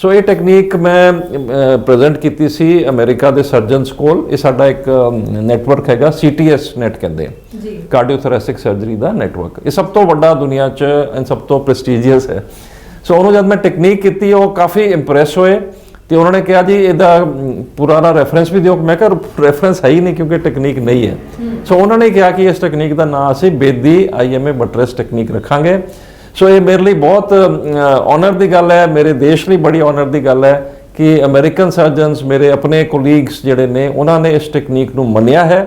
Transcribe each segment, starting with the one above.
ਸੋ ਇਹ ਟੈਕਨੀਕ ਮੈਂ ਪ੍ਰੈਜ਼ੈਂਟ ਕੀਤੀ ਸੀ ਅਮਰੀਕਾ ਦੇ ਸਰਜਨਸ ਕੋਲ। ਇਹ ਸਾਡਾ ਇੱਕ ਨੈਟਵਰਕ ਹੈਗਾ CTS ਨੈਟ ਕਹਿੰਦੇ ਆ। ਜੀ। ਕਾਰਡੀਓਥੋਰੈਸਿਕ ਸਰਜਰੀ ਦਾ ਨੈਟਵਰਕ ਇਹ ਸਭ ਤੋਂ ਵੱਡਾ ਦੁਨੀਆ 'ਚ ਐਂਡ ਸਭ ਤੋਂ ਪ੍ਰੈਸਟੀਜੀਅਸ ਹੈ। ਸੋ ਉਹਨੂੰ ਜਦ ਮੈਂ ਟੈਕਨੀਕ ਕੀਤੀ ਉਹ ਕਾਫੀ ਇੰਪ੍ਰੈਸ ਹੋਏ। ਤੇ ਉਹਨਾਂ ਨੇ ਕਿਹਾ ਜੀ ਇਹਦਾ ਪੁਰਾਣਾ ਰੈਫਰੈਂਸ ਵੀ ਦਿਓ। ਮੈਂ ਕਿਹਾ ਰੈਫਰੈਂਸ ਹੈ ਹੀ ਨਹੀਂ ਕਿਉਂਕਿ ਟੈਕਨੀਕ ਨਹੀਂ ਹੈ। ਸੋ ਉਹਨਾਂ ਨੇ ਕਿਹਾ ਕਿ ਇਸ ਟੈਕਨੀਕ ਦਾ ਨਾਮ ਅਸੀਂ ਬੇਦੀ ਆਈਐਮਏ ਬਟਰੈਸ ਟੈਕਨੀਕ ਰੱਖਾਂਗੇ। ਸੋ ਇਹ ਮੇਰੇ ਲਈ ਬਹੁਤ ਆਨਰ ਦੀ ਗੱਲ ਹੈ, ਮੇਰੇ ਦੇਸ਼ ਲਈ ਬੜੀ ਆਨਰ ਦੀ ਗੱਲ ਹੈ ਕਿ ਅਮਰੀਕਨ ਸਰਜਨਸ ਮੇਰੇ ਆਪਣੇ ਕੋਲੀਗਸ ਜਿਹੜੇ ਨੇ, ਉਹਨਾਂ ਨੇ ਇਸ ਟੈਕਨੀਕ ਨੂੰ ਮੰਨਿਆ ਹੈ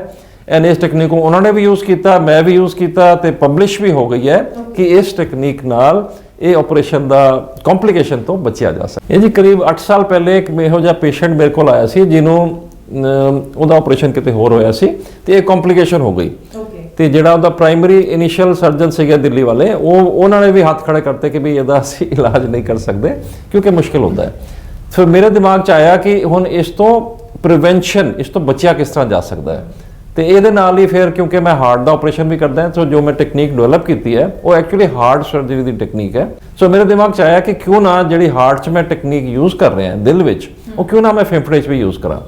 ਐਂਡ ਇਸ ਟੈਕਨੀਕ ਨੂੰ ਉਹਨਾਂ ਨੇ ਵੀ ਯੂਜ਼ ਕੀਤਾ, ਮੈਂ ਵੀ ਯੂਜ਼ ਕੀਤਾ ਤੇ ਪਬਲਿਸ਼ ਵੀ ਹੋ ਗਈ ਹੈ ਕਿ ਇਸ ਟੈਕਨੀਕ ਨਾਲ ਇਹ ਆਪਰੇਸ਼ਨ ਦਾ ਕੰਪਲਿਕੇਸ਼ਨ ਤੋਂ ਬਚਿਆ ਜਾ ਸਕਦਾ ਇਹ ਜੀ ਕਰੀਬ 8 ਸਾਲ ਪਹਿਲੇ ਇੱਕ ਇਹੋ ਜਿਹਾ ਪੇਸ਼ੈਂਟ ਮੇਰੇ ਕੋਲ ਆਇਆ ਸੀ ਜਿਹਨੂੰ ਉਹਦਾ ਆਪਰੇਸ਼ਨ ਕਿਤੇ ਹੋਰ ਹੋਇਆ ਸੀ ਤੇ ਇਹ ਕੰਪਲਿਕੇਸ਼ਨ ਹੋ ਗਈ। ਤੇ ਜਿਹੜਾ ਉਹਦਾ ਪ੍ਰਾਇਮਰੀ ਇਨੀਸ਼ੀਅਲ ਸਰਜਨ ਸੀਗਾ ਦਿੱਲੀ ਵਾਲੇ, ਉਹ, ਉਹਨਾਂ ਨੇ ਵੀ ਹੱਥ ਖੜੇ ਕਰਤੇ ਕਿ ਵੀ ਇਹਦਾ ਅਸੀਂ ਇਲਾਜ ਨਹੀਂ ਕਰ ਸਕਦੇ, ਕਿਉਂਕਿ ਮੁਸ਼ਕਿਲ ਹੁੰਦਾ ਹੈ। ਫਿਰ ਮੇਰੇ ਦਿਮਾਗ 'ਚ ਆਇਆ ਕਿ ਹੁਣ ਇਸ ਤੋਂ ਪ੍ਰੀਵੈਂਸ਼ਨ ਇਸ ਤੋਂ ਬਚਿਆ ਕਿਸ ਤਰ੍ਹਾਂ ਜਾ ਸਕਦਾ ਹੈ? ਤੇ ਇਹਦੇ ਨਾਲ ਹੀ ਫਿਰ ਕਿਉਂਕਿ ਮੈਂ ਹਾਰਟ ਦਾ ਆਪਰੇਸ਼ਨ ਵੀ ਕਰਦਾ ਹਾਂ ਸੋ ਜੋ ਮੈਂ ਟੈਕਨੀਕ ਡਿਵੈਲਪ ਕੀਤੀ ਹੈ, ਉਹ ਐਕਚੁਅਲੀ ਹਾਰਟ ਸਰਜਰੀ ਦੀ ਟੈਕਨੀਕ ਹੈ। ਸੋ ਮੇਰੇ ਦਿਮਾਗ 'ਚ ਆਇਆ ਕਿ ਕਿਉਂ ਨਾ ਜਿਹੜੀ ਹਾਰਟ 'ਚ ਮੈਂ ਟੈਕਨੀਕ ਯੂਜ਼ ਕਰ ਰਿਹਾ ਦਿਲ ਵਿੱਚ, ਉਹ ਕਿਉਂ ਨਾ ਮੈਂ ਫੇਫੜੇ 'ਚ ਵੀ ਯੂਜ਼ ਕਰਾਂ।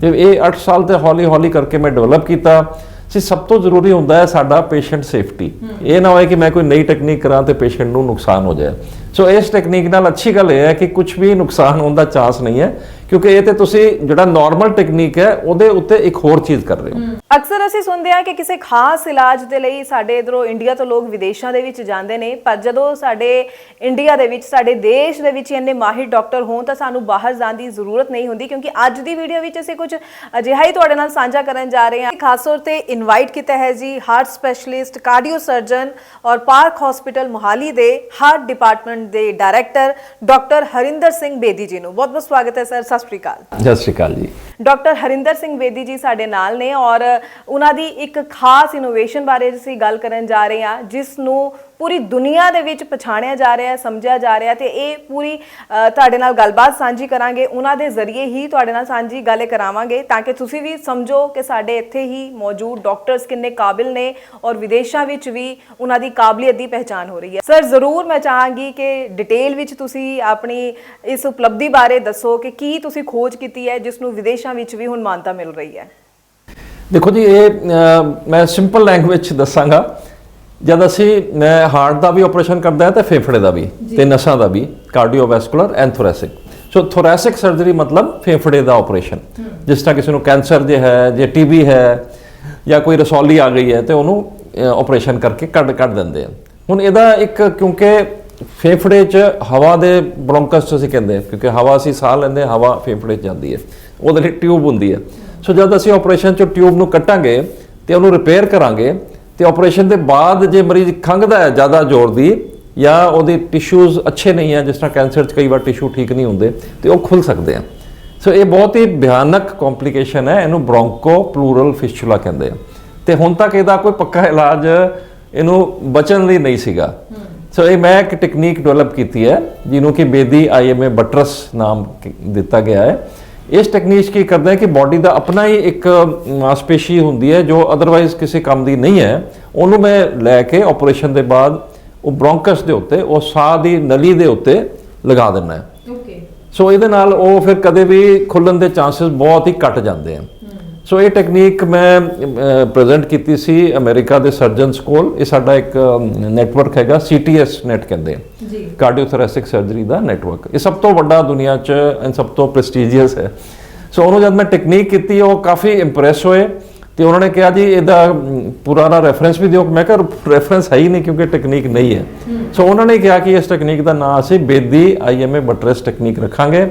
ਤੇ ਇਹ 8 ਸਾਲ ਤੇ ਹੌਲੀ ਹੌਲੀ ਕਰਕੇ ਮੈਂ ਡਿਵੈਲਪ ਕੀਤਾ। ਸੀ ਸਭ ਤੋਂ ਜ਼ਰੂਰੀ ਹੁੰਦਾ ਹੈ ਸਾਡਾ ਪੇਸ਼ੈਂਟ ਸੇਫਟੀ ਇਹ ਨਾ ਹੋਏ ਕਿ ਮੈਂ ਕੋਈ ਨਈ ਟੈਕਨੀਕ ਕਰਾਂ ਤੇ ਪੇਸ਼ੈਂਟ ਨੂੰ ਨੁਕਸਾਨ ਹੋ ਜਾਏ। ਸੋ ਇਸ ਟੈਕਨੀਕ ਨਾਲ ਅੱਛੀ ਗੱਲ ਇਹ ਹੈ ਕਿ ਕੁਝ ਵੀ ਨੁਕਸਾਨ ਹੋਣ ਦਾ ਚਾਂਸ ਨਹੀਂ ਹੈ। ਕਿਉਂਕਿ ਇਹ ਤੇ ਤੁਸੀਂ ਜਿਹੜਾ ਨਾਰਮਲ ਟੈਕਨੀਕ ਹੈ, ਉਹਦੇ ਉੱਤੇ ਇੱਕ ਹੋਰ ਚੀਜ਼ ਕਰ ਰਹੇ ਹੋ। ਅਕਸਰ ਅਸੀਂ ਸੁਣਦੇ ਹਾਂ ਕਿ ਕਿਸੇ ਖਾਸ ਇਲਾਜ ਦੇ ਲਈ ਸਾਡੇ ਇਧਰੋਂ ਇੰਡੀਆ ਤੋਂ ਲੋਕ ਵਿਦੇਸ਼ਾਂ ਦੇ ਵਿੱਚ ਜਾਂਦੇ ਨੇ, ਪਰ ਜਦੋਂ ਸਾਡੇ ਇੰਡੀਆ ਦੇ ਵਿੱਚ, ਸਾਡੇ ਦੇਸ਼ ਦੇ ਵਿੱਚ ਇੰਨੇ ਮਾਹਿਰ ਡਾਕਟਰ ਹੋਣ, ਤਾਂ ਸਾਨੂੰ ਬਾਹਰ ਜਾਣ ਦੀ ਜ਼ਰੂਰਤ ਨਹੀਂ ਹੁੰਦੀ, ਕਿਉਂਕਿ ਅੱਜ ਦੀ ਵੀਡੀਓ ਵਿੱਚ ਅਸੀਂ ਕੁਝ ਅਜਿਹਾ ਹੀ ਤੁਹਾਡੇ ਨਾਲ ਸਾਂਝਾ ਕਰਨ ਜਾ ਰਹੇ ਹਾਂ। ਖਾਸ ਤੌਰ ਤੇ ਇਨਵਾਈਟ ਕੀਤਾ ਹੈ ਜੀ ਹਾਰਟ ਸਪੈਸ਼ਲਿਸਟ ਕਾਰਡੀਓ ਸਰਜਨ ਔਰ ਪਾਰਕ ਹਸਪੀਟਲ ਮੋਹਾਲੀ ਦੇ ਹਾਰਟ ਡਿਪਾਰਟਮੈਂਟ ਦੇ ਡਾਇਰੈਕਟਰ ਡਾਕਟਰ ਹਰਿੰਦਰ ਸਿੰਘ ਬੇਦੀ ਜੀ ਨੂੰ। ਬਹੁਤ ਬਹੁਤ ਸਵਾਗਤ ਹੈ ਸਰ ਸਤਿ ਸ਼੍ਰੀ ਅਕਾਲ। ਸਤਿ ਸ਼੍ਰੀ ਅਕਾਲ ਜੀ। ਡਾਕਟਰ ਹਰਿੰਦਰ ਸਿੰਘ ਬੇਦੀ ਜੀ ਸਾਡੇ ਨਾਲ ਨੇ ਔਰ ਉਹਨਾਂ ਦੀ ਇੱਕ ਖਾਸ ਇਨੋਵੇਸ਼ਨ ਬਾਰੇ ਅਸੀਂ ਗੱਲ ਕਰਨ ਜਾ ਰਹੇ ਹਾਂ ਜਿਸ ਨੂੰ ਪੂਰੀ ਦੁਨੀਆ ਦੇ ਵਿੱਚ ਪਛਾਣਿਆ ਜਾ ਰਿਹਾ ਹੈ, ਸਮਝਿਆ ਜਾ ਰਿਹਾ ਤੇ ਇਹ ਪੂਰੀ ਤੁਹਾਡੇ ਨਾਲ ਗੱਲਬਾਤ ਸਾਂਝੀ ਕਰਾਂਗੇ। ਉਹਨਾਂ ਦੇ ਜ਼ਰੀਏ ਹੀ ਤੁਹਾਡੇ ਨਾਲ ਸਾਂਝੀ ਗੱਲ ਕਰਾਵਾਂਗੇ ਤਾਂ ਕਿ ਤੁਸੀਂ ਵੀ ਸਮਝੋ ਕਿ ਸਾਡੇ ਇੱਥੇ ਹੀ ਮੌਜੂਦ ਡਾਕਟਰਸ ਕਿੰਨੇ ਕਾਬਿਲ ਨੇ ਔਰ ਵਿਦੇਸ਼ਾਂ ਵਿੱਚ ਵੀ ਉਹਨਾਂ ਦੀ ਕਾਬਲੀਅਤ ਦੀ ਪਹਿਚਾਨ ਹੋ ਰਹੀ ਹੈ। ਸਰ ਜ਼ਰੂਰ ਮੈਂ ਚਾਹਾਂਗੀ ਕਿ ਡਿਟੇਲ ਵਿੱਚ ਤੁਸੀਂ ਆਪਣੀ ਇਸ ਉਪਲਬਧੀ ਬਾਰੇ ਦੱਸੋ ਕਿ ਕੀ ਤੁਸੀਂ ਖੋਜ ਕੀਤੀ ਹੈ, ਜਿਸ ਨੂੰ ਵਿਦੇਸ਼ਾਂ ਵਿੱਚ ਵੀ ਹੁਣ ਮਾਨਤਾ ਮਿਲ ਰਹੀ ਹੈ। ਦੇਖੋ ਜੀ, ਇਹ ਮੈਂ ਸਿੰਪਲ ਲੈਂਗੁਏਜ ਚ ਦੱਸਾਂਗਾ। ਜਦ ਅਸੀਂ ਹਾਰਟ ਦਾ ਵੀ ਆਪਰੇਸ਼ਨ ਕਰਦਾ ਹਾਂ ਤੇ ਫੇਫੜੇ ਦਾ ਵੀ ਤੇ ਨਸਾਂ ਦਾ ਵੀ cardiovascular and thoracic so thoracic surgery ਮਤਲਬ ਫੇਫੜੇ ਦਾ ਆਪਰੇਸ਼ਨ ਜਿਸ ਤਰ੍ਹਾਂ ਕਿਸੇ ਨੂੰ ਕੈਂਸਰ ਜੇ ਹੈ ਜੇ ਟੀਬੀ ਹੈ ਜਾਂ ਕੋਈ ਰਸੌਲੀ ਆ ਗਈ ਹੈ ਤੇ ਉਹਨੂੰ ਆਪਰੇਸ਼ਨ ਕਰਕੇ ਕੱਢ ਕੱਢ ਦਿੰਦੇ ਆ। ਹੁਣ ਇਹਦਾ ਇੱਕ ਕਿਉਂਕਿ ਫੇਫੜੇ 'ਚ ਹਵਾ ਦੇ ਬ੍ਰੋਂਕਸ ਅਸੀਂ ਕਹਿੰਦੇ ਕਿਉਂਕਿ ਹਵਾ ਅਸੀਂ ਸਾਹ ਲੈਂਦੇ ਹਵਾ ਫੇਫੜੇ 'ਚ ਜਾਂਦੀ ਹੈ। ਉਹਦੇ ਲਈ ਟਿਊਬ ਹੁੰਦੀ ਹੈ। ਸੋ ਜਦ ਅਸੀਂ ਆਪਰੇਸ਼ਨ 'ਚ ਟਿਊਬ ਨੂੰ ਕੱਟਾਂਗੇ ਤੇ ਉਹਨੂੰ ਰਿਪੇਅਰ ਕਰਾਂਗੇ ਤੇ ਆਪਰੇਸ਼ਨ ਦੇ ਬਾਅਦ ਜੇ ਮਰੀਜ਼ ਖੰਗਦਾ ਹੈ ਜ਼ਿਆਦਾ ਜ਼ੋਰ ਦੀ ਜਾਂ ਉਹਦੇ ਟਿਸ਼ੂਜ਼ ਅੱਛੇ ਨਹੀਂ ਹੈ, ਜਿਸ ਤਰ੍ਹਾਂ ਕੈਂਸਰ 'ਚ ਕਈ ਵਾਰ ਟਿਸ਼ੂ ਠੀਕ ਨਹੀਂ ਹੁੰਦੇ, ਤੇ ਉਹ ਖੁੱਲ ਸਕਦੇ ਆ। ਸੋ ਇਹ ਬਹੁਤ ਹੀ ਭਿਆਨਕ ਕੰਪਲਿਕੇਸ਼ਨ ਹੈ, ਇਹਨੂੰ ਬ੍ਰੋਂਕੋ ਪਲੂਰਲ ਫਿਸਚੂਲਾ ਕਹਿੰਦੇ ਆ। ਤੇ ਹੁਣ ਤੱਕ ਇਹਦਾ ਕੋਈ ਪੱਕਾ ਇਲਾਜ ਇਹਨੂੰ ਬਚਣ ਲਈ ਨਹੀਂ ਸੀਗਾ। ਸੋ ਇਹ ਮੈਂ ਇੱਕ ਟੈਕਨੀਕ ਡਿਵੈਲਪ ਕੀਤੀ ਹੈ, ਜਿਹਨੂੰ ਕਿ ਬੇਦੀ ਆਈਐਮਏ ਬਟਰਸ ਨਾਮ ਦਿੱਤਾ ਗਿਆ ਹੈ। ਇਸ ਟੈਕਨੀਕ ਕੀ ਕਰਦਾ ਹੈ ਕਿ ਬਾਡੀ ਦਾ ਆਪਣਾ ਹੀ ਇੱਕ ਮਾਸਪੇਸ਼ੀ ਹੁੰਦੀ ਹੈ ਜੋ ਅਦਰਵਾਈਜ਼ ਕਿਸੇ ਕੰਮ ਦੀ ਨਹੀਂ ਹੈ। ਉਹਨੂੰ ਮੈਂ ਲੈ ਕੇ ਆਪਰੇਸ਼ਨ ਦੇ ਬਾਅਦ ਉਹ ਬ੍ਰੋਂਕਸ ਦੇ ਉੱਤੇ ਉਹ ਸਾਹ ਦੀ ਨਲੀ ਦੇ ਉੱਤੇ ਲਗਾ ਦਿੰਦਾ ਹੈ। ਓਕੇ ਸੋ ਇਹਦੇ ਨਾਲ ਉਹ ਫਿਰ ਕਦੇ ਵੀ ਖੁੱਲਣ ਦੇ ਚਾਂਸਸ ਬਹੁਤ ਹੀ ਘਟ ਜਾਂਦੇ ਆ। ਸੋ ਇਹ ਟੈਕਨੀਕ ਮੈਂ ਪ੍ਰੈਜ਼ੈਂਟ ਕੀਤੀ ਸੀ ਅਮਰੀਕਾ ਦੇ ਸਰਜਨਸ ਕੋਲ। ਇਹ ਸਾਡਾ ਇੱਕ ਨੈਟਵਰਕ ਹੈਗਾ CTS ਨੈਟ ਕਹਿੰਦੇ ਆ। ਜੀ। ਕਾਰਡੀਓਥੋਰੈਸਿਕ ਸਰਜਰੀ ਦਾ ਨੈਟਵਰਕ ਇਹ ਸਭ ਤੋਂ ਵੱਡਾ ਦੁਨੀਆ 'ਚ ਐਂਡ ਸਭ ਤੋਂ ਪ੍ਰੈਸਟੀਜੀਅਸ ਹੈ। ਸੋ ਉਹਨੂੰ ਜਦ ਮੈਂ ਟੈਕਨੀਕ ਕੀਤੀ ਉਹ ਕਾਫੀ ਇੰਪ੍ਰੈਸ ਹੋਏ ਤੇ ਉਹਨਾਂ ਨੇ ਕਿਹਾ ਜੀ ਇਹਦਾ ਪੁਰਾਣਾ ਰੈਫਰੈਂਸ ਵੀ ਦਿਓ। ਮੈਂ ਕਿਹਾ ਰੈਫਰੈਂਸ ਹੈ ਹੀ ਨਹੀਂ ਕਿਉਂਕਿ ਟੈਕਨੀਕ ਨਹੀਂ ਹੈ। ਸੋ ਉਹਨਾਂ ਨੇ ਕਿਹਾ ਕਿ ਇਸ ਟੈਕਨੀਕ ਦਾ ਨਾਮ ਅਸੀਂ ਬੇਦੀ ਆਈਐਮਏ ਬਟਰੈਸ ਟੈਕਨੀਕ ਰੱਖਾਂਗੇ।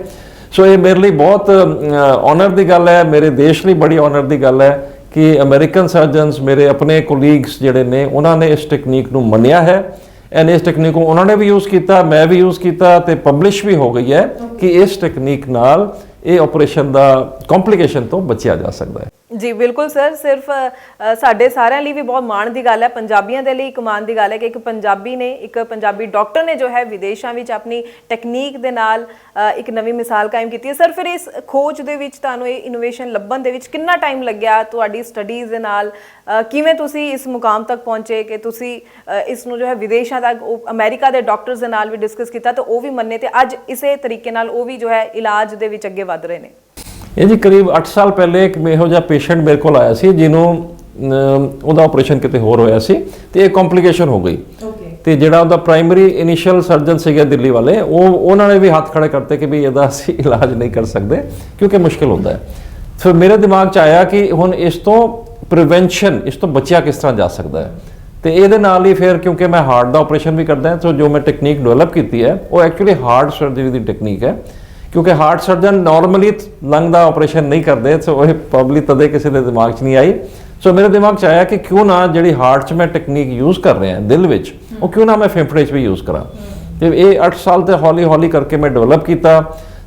ਸੋ ਇਹ ਮੇਰੇ ਲਈ ਬਹੁਤ ਆਨਰ ਦੀ ਗੱਲ ਹੈ, ਮੇਰੇ ਦੇਸ਼ ਲਈ ਬੜੀ ਆਨਰ ਦੀ ਗੱਲ ਹੈ ਕਿ ਅਮਰੀਕਨ ਸਰਜਨਸ ਮੇਰੇ ਆਪਣੇ ਕੋਲੀਗਸ ਜਿਹੜੇ ਨੇ, ਉਹਨਾਂ ਨੇ ਇਸ ਟੈਕਨੀਕ ਨੂੰ ਮੰਨਿਆ ਹੈ ਐਂਡ ਇਸ ਟੈਕਨੀਕ ਨੂੰ ਉਹਨਾਂ ਨੇ ਵੀ ਯੂਜ਼ ਕੀਤਾ, ਮੈਂ ਵੀ ਯੂਜ਼ ਕੀਤਾ ਤੇ ਪਬਲਿਸ਼ ਵੀ ਹੋ ਗਈ ਹੈ ਕਿ ਇਸ ਟੈਕਨੀਕ ਨਾਲ ਇਹ ਆਪਰੇਸ਼ਨ ਦਾ ਕੰਪਲਿਕੇਸ਼ਨ ਤੋਂ ਬਚਿਆ ਜਾ ਸਕਦਾ ਹੈ। ਜੀ, ਬਿਲਕੁਲ ਸਰ, ਸਿਰਫ ਸਾਡੇ ਸਾਰਿਆਂ ਲਈ ਵੀ ਬਹੁਤ ਮਾਣ ਦੀ ਗੱਲ ਹੈ, ਪੰਜਾਬੀਆਂ ਦੇ ਲਈ ਇੱਕ ਮਾਣ ਦੀ ਗੱਲ ਹੈ ਕਿ ਇੱਕ ਪੰਜਾਬੀ ਨੇ, ਇੱਕ ਪੰਜਾਬੀ ਡਾਕਟਰ ਨੇ ਜੋ ਹੈ ਵਿਦੇਸ਼ਾਂ ਵਿੱਚ ਆਪਣੀ ਟੈਕਨੀਕ ਦੇ ਨਾਲ ਇੱਕ ਨਵੀਂ ਮਿਸਾਲ ਕਾਇਮ ਕੀਤੀ ਹੈ। ਸਰ, ਫਿਰ ਇਸ ਖੋਜ ਦੇ ਵਿੱਚ ਤੁਹਾਨੂੰ ਇਹ ਇਨੋਵੇਸ਼ਨ ਲੱਭਣ ਦੇ ਵਿੱਚ ਕਿੰਨਾ ਟਾਈਮ ਲੱਗਿਆ? ਤੁਹਾਡੀ ਸਟੱਡੀਜ਼ ਦੇ ਨਾਲ ਕਿਵੇਂ ਤੁਸੀਂ ਇਸ ਮੁਕਾਮ ਤੱਕ ਪਹੁੰਚੇ ਕਿ ਤੁਸੀਂ ਇਸ ਨੂੰ ਜੋ ਹੈ ਵਿਦੇਸ਼ਾਂ ਤੱਕ, ਉਹ ਅਮਰੀਕਾ ਦੇ ਡਾਕਟਰਸ ਦੇ ਨਾਲ ਵੀ ਡਿਸਕਸ ਕੀਤਾ ਤਾਂ ਉਹ ਵੀ ਮੰਨੇ ਤੇ ਅੱਜ ਇਸੇ ਤਰੀਕੇ ਨਾਲ ਉਹ ਵੀ ਜੋ ਹੈ ਇਲਾਜ ਦੇ ਵਿੱਚ ਅੱਗੇ ਵਧ ਰਹੇ ਨੇ। ਇਹ ਜੀ ਕਰੀਬ 8 ਸਾਲ ਪਹਿਲੇ ਇੱਕ ਇਹੋ ਜਿਹਾ ਪੇਸ਼ੈਂਟ ਮੇਰੇ ਕੋਲ ਆਇਆ ਸੀ ਜਿਹਨੂੰ ਉਹਦਾ ਆਪਰੇਸ਼ਨ ਕਿਤੇ ਹੋਰ ਹੋਇਆ ਸੀ ਤੇ ਇਹ ਕੰਪਲਿਕੇਸ਼ਨ ਹੋ ਗਈ। ਓਕੇ ਤੇ ਜਿਹੜਾ ਉਹਦਾ ਪ੍ਰਾਇਮਰੀ ਇਨੀਸ਼ੀਅਲ ਸਰਜਨ ਸੀਗਾ ਦਿੱਲੀ ਵਾਲੇ ਉਹ ਉਹਨਾਂ ਨੇ ਵੀ ਹੱਥ ਖੜੇ ਕਰਤੇ ਕਿ ਵੀ ਇਹਦਾ ਅਸੀਂ ਇਲਾਜ ਨਹੀਂ ਕਰ ਸਕਦੇ ਕਿਉਂਕਿ ਮੁਸ਼ਕਿਲ ਹੁੰਦਾ ਹੈ। ਫਿਰ ਮੇਰੇ ਦਿਮਾਗ 'ਚ ਆਇਆ ਕਿ ਹੁਣ ਇਸ ਤੋਂ ਪ੍ਰੀਵੈਂਸ਼ਨ ਇਸ ਤੋਂ ਬਚਿਆ ਕਿਸ ਤਰ੍ਹਾਂ ਜਾ ਸਕਦਾ ਹੈ? ਤੇ ਇਹਦੇ ਨਾਲ ਹੀ ਫਿਰ ਕਿਉਂਕਿ ਮੈਂ ਹਾਰਟ ਦਾ ਆਪਰੇਸ਼ਨ ਵੀ ਕਰਦਾ ਹਾਂ ਸੋ ਜੋ ਮੈਂ ਟੈਕਨੀਕ ਡਿਵੈਲਪ ਕੀਤੀ ਹੈ ਉਹ ਐਕਚੁਅਲੀ ਹਾਰਟ ਸਰਜਰੀ ਦੀ ਟੈਕਨੀਕ ਹੈ। ਕਿਉਂਕਿ ਹਾਰਟ ਸਰਜਨ ਨਾਰਮਲੀ ਲੰਗ ਦਾ ਆਪਰੇਸ਼ਨ ਨਹੀਂ ਕਰਦੇ ਸੋ ਇਹ ਪ੍ਰੋਬਬਲੀ ਤਦੇ ਕਿਸੇ ਦੇ ਦਿਮਾਗ 'ਚ ਨਹੀਂ ਆਈ। ਸੋ ਮੇਰੇ ਦਿਮਾਗ 'ਚ ਆਇਆ ਕਿ ਕਿਉਂ ਨਾ ਜਿਹੜੀ ਹਾਰਟ 'ਚ ਮੈਂ ਟੈਕਨੀਕ ਯੂਜ਼ ਕਰ ਰਿਹਾ, ਦਿਲ ਵਿੱਚ, ਉਹ ਕਿਉਂ ਨਾ ਮੈਂ ਫੇਫੜੇ 'ਚ ਵੀ ਯੂਜ਼ ਕਰਾਂ। ਤੇ ਇਹ 8 ਸਾਲ ਤੇ ਹੌਲੀ ਹੌਲੀ ਕਰਕੇ ਮੈਂ ਡਿਵੈਲਪ ਕੀਤਾ।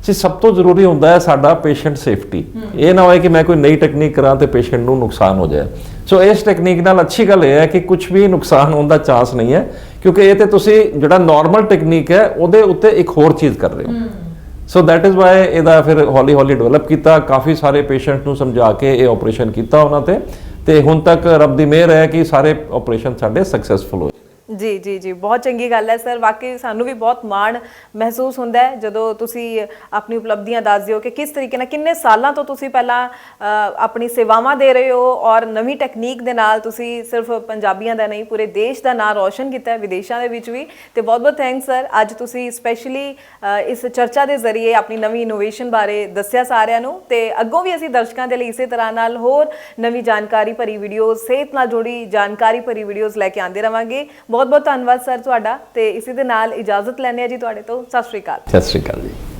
ਸੀ ਸਭ ਤੋਂ ਜ਼ਰੂਰੀ ਹੁੰਦਾ ਹੈ ਸਾਡਾ ਪੇਸ਼ੈਂਟ ਸੇਫਟੀ ਇਹ ਨਾ ਹੋਏ ਕਿ ਮੈਂ ਕੋਈ ਨਈ ਟੈਕਨੀਕ ਕਰਾਂ ਤੇ ਪੇਸ਼ੈਂਟ ਨੂੰ ਨੁਕਸਾਨ ਹੋ ਜਾਏ। ਸੋ ਇਸ ਟੈਕਨੀਕ ਨਾਲ ਅੱਛੀ ਗੱਲ ਇਹ ਹੈ ਕਿ ਕੁਝ ਵੀ ਨੁਕਸਾਨ ਹੋਣ ਦਾ ਚਾਂਸ ਨਹੀਂ ਹੈ, ਕਿਉਂਕਿ ਇਹ ਤੇ ਤੁਸੀਂ ਜਿਹੜਾ ਨਾਰਮਲ ਟੈਕਨੀਕ ਹੈ, ਉਹਦੇ ਉੱਤੇ ਇੱਕ ਹੋਰ ਚੀਜ਼ ਕਰ ਰਹੇ ਹੋ। ਸੋ that ਇਜ਼ why ਇਹਦਾ ਫਿਰ ਹੌਲੀ ਹੌਲੀ ਡਿਵੈਲਪ ਕੀਤਾ, ਕਾਫੀ ਸਾਰੇ ਪੇਸ਼ੈਂਟ ਨੂੰ ਸਮਝਾ ਕੇ ਇਹ ਆਪਰੇਸ਼ਨ ਕੀਤਾ ਉਹਨਾਂ ਤੇ ਤੇ ਹੁਣ ਤੱਕ ਰੱਬ ਦੀ ਮਿਹਰ ਹੈ ਕਿ ਸਾਰੇ ਆਪਰੇਸ਼ਨ ਸਾਡੇ ਸਕਸੈਸਫੁਲ ਹੋਏ। ਜੀ ਜੀ ਜੀ, ਬਹੁਤ ਚੰਗੀ ਗੱਲ ਹੈ, ਸਰ। ਵਾਕਈ ਸਾਨੂੰ ਵੀ ਬਹੁਤ ਮਾਣ ਮਹਿਸੂਸ ਹੁੰਦਾ ਹੈ, ਜਦੋਂ ਤੁਸੀਂ ਆਪਣੀ ਉਪਲਬਧੀਆਂ ਦੱਸਦੇ ਹੋ ਕਿ ਕਿਸ ਤਰੀਕੇ ਨਾਲ, ਕਿੰਨੇ ਸਾਲਾਂ ਤੋਂ ਤੁਸੀਂ ਪਹਿਲਾਂ ਆਪਣੀ ਸੇਵਾਵਾਂ ਦੇ ਰਹੇ ਹੋ ਔਰ ਨਵੀਂ ਟੈਕਨੀਕ ਦੇ ਨਾਲ ਤੁਸੀਂ ਸਿਰਫ ਪੰਜਾਬੀਆਂ ਦਾ ਨਹੀਂ, ਪੂਰੇ ਦੇਸ਼ ਦਾ ਨਾਂ ਰੌਸ਼ਨ ਕੀਤਾ ਹੈ, ਵਿਦੇਸ਼ਾਂ ਦੇ ਵਿੱਚ ਵੀ। ਤੇ ਬਹੁਤ ਬਹੁਤ ਥੈਂਕਸ ਸਰ। ਅੱਜ ਤੁਸੀਂ ਸਪੈਸ਼ਲੀ ਇਸ ਚਰਚਾ ਦੇ ਜ਼ਰੀਏ ਆਪਣੀ ਨਵੀਂ ਇਨੋਵੇਸ਼ਨ ਬਾਰੇ ਦੱਸਿਆ ਸਾਰਿਆਂ ਨੂੰ ਤੇ ਅੱਗੋਂ ਵੀ ਅਸੀਂ ਦਰਸ਼ਕਾਂ ਦੇ ਲਈ ਇਸੇ ਤਰ੍ਹਾਂ ਨਾਲ ਹੋਰ ਨਵੀਂ ਜਾਣਕਾਰੀ ਭਰੀ ਵੀਡੀਓਜ਼ ਸਿਹਤ ਨਾਲ ਜੁੜੀ ਜਾਣਕਾਰੀ ਭਰੀ ਵੀਡੀਓਜ਼ ਲੈ ਕੇ ਆਉਂਦੇ ਰਵਾਂਗੇ। ਬਹੁਤ ਬਹੁਤ ਧੰਨਵਾਦ, ਸਰ, ਤੁਹਾਡਾ ਤੇ ਇਸੇ ਦੇ ਨਾਲ ਇਜਾਜ਼ਤ ਲੈਣੇ ਆ ਜੀ ਤੁਹਾਡੇ ਤੋਂ। ਸਤਿ ਸ਼੍ਰੀ ਅਕਾਲ। ਸਤਿ ਸ਼੍ਰੀ ਅਕਾਲ ਜੀ।